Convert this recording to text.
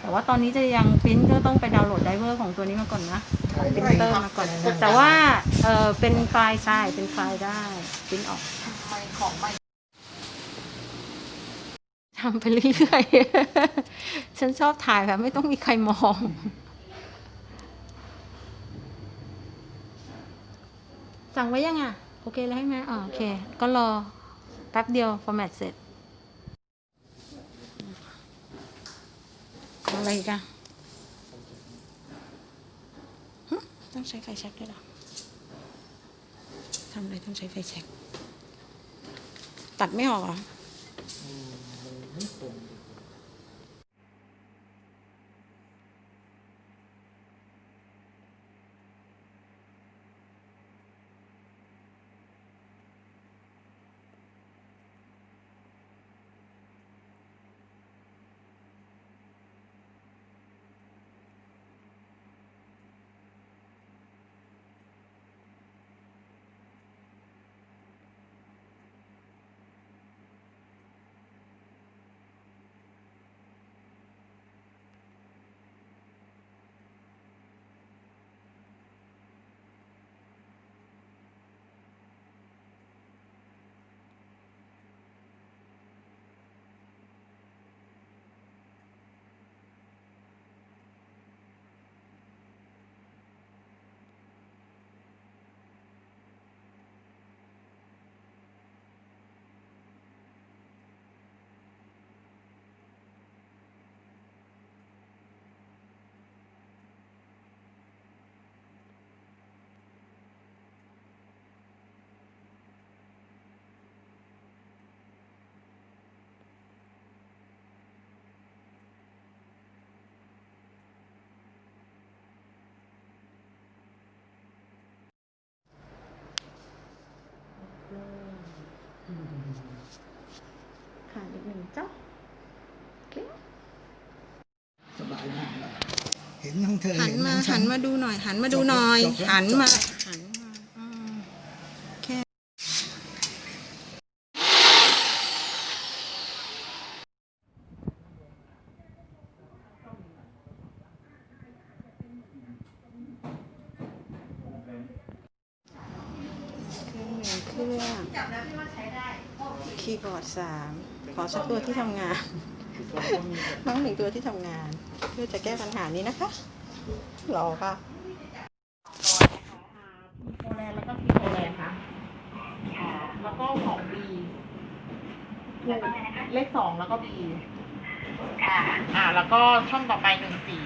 แต่ว่าตอนนี้จะยังปริ้นก็ต้องไปดาวน์โหลดไดเวอร์ของตัวนี้มาก่อนนะปรินเตอร์มาก่อน แต่ว่าเออเป็นไฟล์ใช่เป็นไฟล์ได้ปริ้นออกไม่ของไม่ทำไปเรื่อยๆ ฉันชอบถ่ายแบบไม่ต้องมีใครมอง สั่งไว้ยังอะ โอเคแล้วใช่ไหมอ๋อโอเค ก็รอ แป๊บเดียว ฟอร์แมตเสร็จ อะไรกันต้องใช้ไฟแช็กด้วยหรอทำอะไรต้องใช้ไฟแช็กตัดไม่ออกเหรอขาด เลยเห็นทั้งเธอหันเห็มาทั้งฉัหันมาดูหน่อย หันมาดูหน่อยจบแล้วหันมาจบแล้วหันมาอืมแค่เครื่องหนึ่งเครื่องคีย์บอร์ดสามขอสักตัวที่ทำงาน น้องหนึ่งตัวที่ทำงาน เพื่อจะแก้ปัญหานี้นะคะ รอค่ะโปแลนด์แล้วก็พีโปแลนด์ค่ะแล้วก็ของบีถูกเลขสองแล้วก็บีค่ะ อ่า แล้วก็ช่องต่อไปหนึ่งสี่